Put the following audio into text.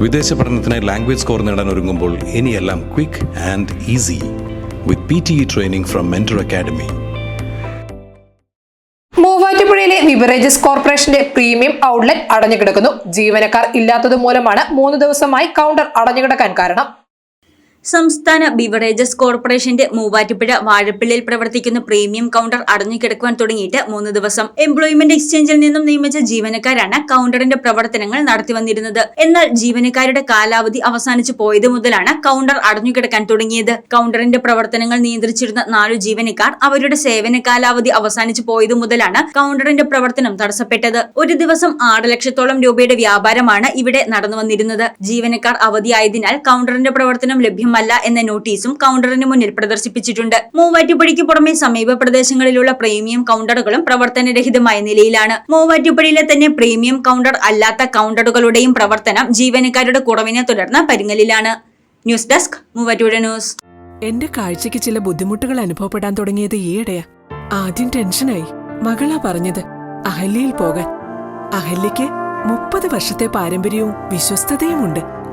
വിദേശ പഠനത്തിനായി language score നേടാൻ ഒരുങ്ങുമ്പോൾ ഇനിയെല്ലാം quick and easy with P T training from mentor academy മൂവാറ്റുപുഴയിലെ beverages കോർപ്പറേഷന്റെ പ്രീമിയം ഔട്ട്ലെറ്റ് അടഞ്ഞുകിടക്കുന്നു. ജീവനക്കാർ ഇല്ലാത്തത് മൂലമാണ് മൂന്ന് ദിവസമായി കൗണ്ടർ അടഞ്ഞുകിടക്കാൻ കാരണം. സംസ്ഥാന ബിവറേജസ് കോർപ്പറേഷന്റെ മൂവാറ്റുപുഴ വാഴപ്പിള്ളിയിൽ പ്രവർത്തിക്കുന്ന പ്രീമിയം കൗണ്ടർ അടഞ്ഞുകിടക്കുവാൻ തുടങ്ങിയിട്ട് മൂന്ന് ദിവസം എംപ്ലോയ്മെന്റ് എക്സ്ചേഞ്ചിൽ നിന്നും നിയമിച്ച ജീവനക്കാരാണ് കൗണ്ടറിന്റെ പ്രവർത്തനങ്ങൾ നടത്തിവന്നിരുന്നത് എന്നാൽ ജീവനക്കാരുടെ കാലാവധി അവസാനിച്ചു പോയത് മുതലാണ് കൗണ്ടർ അടഞ്ഞുകിടക്കാൻ തുടങ്ങിയത്. കൗണ്ടറിന്റെ പ്രവർത്തനങ്ങൾ നിയന്ത്രിച്ചിരുന്ന നാലു ജീവനക്കാർ അവരുടെ സേവന കാലാവധി അവസാനിച്ചു പോയത് മുതലാണ് കൗണ്ടറിന്റെ പ്രവർത്തനം തടസ്സപ്പെട്ടത്. ഒരു ദിവസം ആറ് ലക്ഷത്തോളം രൂപയുടെ വ്യാപാരമാണ് ഇവിടെ നടന്നു വന്നിരുന്നത് ജീവനക്കാർ അവധിയായതിനാൽ കൗണ്ടറിന്റെ പ്രവർത്തനം ലഭ്യമല്ല എന്ന നോട്ടീസും കൗണ്ടറിന് മുന്നിൽ പ്രദർശിപ്പിച്ചിട്ടുണ്ട്. മൂവാറ്റുപുഴയ്ക്ക് പുറമെ സമീപ പ്രദേശങ്ങളിലുള്ള പ്രീമിയം കൗണ്ടറുകളും പ്രവർത്തനരഹിതമായ നിലയിലാണ്. മൂവാറ്റുപുഴയിലെ തന്നെ പ്രീമിയം കൗണ്ടർ അല്ലാത്ത കൗണ്ടറുകളുടെയും പ്രവർത്തനം ജീവനക്കാരുടെ കുറവിനെ തുടർന്ന് പരിങ്ങലിലാണ്. News desk Muvattupuzha news. എന്റെ കാഴ്ചയ്ക്ക് ചില ബുദ്ധിമുട്ടുകൾ അനുഭവപ്പെടാൻ തുടങ്ങിയത് ഈയിടെയാ. ആദ്യം ടെൻഷനായി. മകളാ പറഞ്ഞത് അഹല്യയിൽ പോകാൻ. അഹല്യയ്ക്ക് മുപ്പത് വർഷത്തെ പാരമ്പര്യവും വിശ്വസ്തതയുമുണ്ട്.